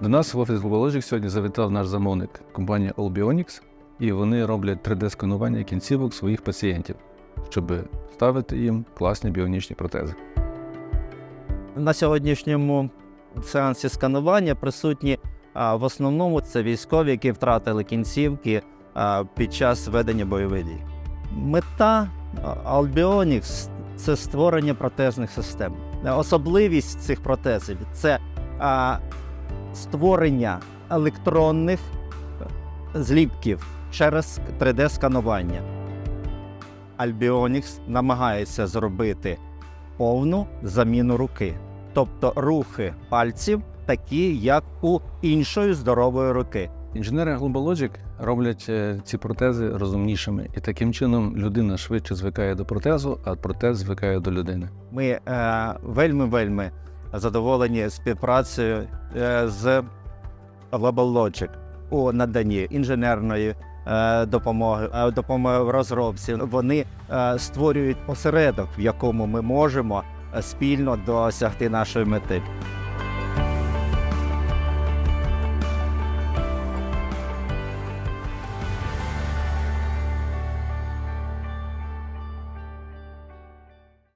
До нас в офіс GlobalLogic сьогодні завітав наш замовник компанія Albionics, і вони роблять 3D-сканування кінцівок своїх пацієнтів, щоб ставити їм класні біонічні протези. На сьогоднішньому сеансі сканування присутні в основному це військові, які втратили кінцівки під час ведення бойових дій. Мета Albionics – це створення протезних систем. Особливість цих протезів це створення електронних е, зліпків через 3D-сканування. Albionics намагається зробити повну заміну руки, тобто рухи пальців такі, як у іншої здорової руки. Інженери GlobalLogic роблять е, ці протези розумнішими, і таким чином людина швидше звикає до протезу, а протез звикає до людини. Ми е, вельми вельми задоволені співпрацею з з GlobalLogic у наданні інженерної е, допомоги, е, допомоги в розробці. Вони е, створюють осередок, в якому ми можемо е, спільно досягти нашої мети.